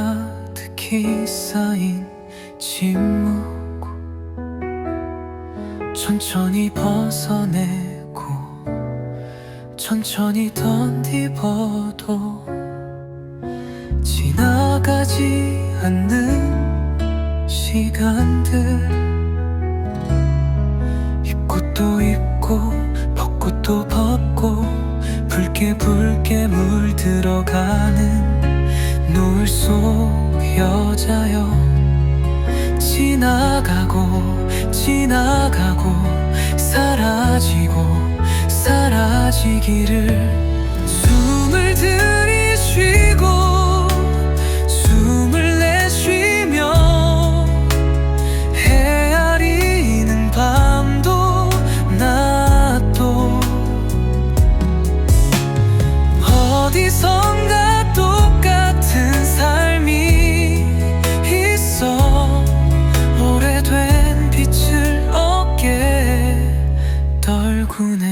가득히 쌓인 침묵. 천천히 벗어내고 천천히 던디버도 지나가지 않는 시간들. 입고 또 입고 벗고 또 벗고 붉게 붉게 물들어가는 속 여자여 지나가고 지나가고 사라지고 사라지기를. 숨을 들이쉬고 숨을 내쉬며 헤아리는 밤도 낮도. 어디선 cool now.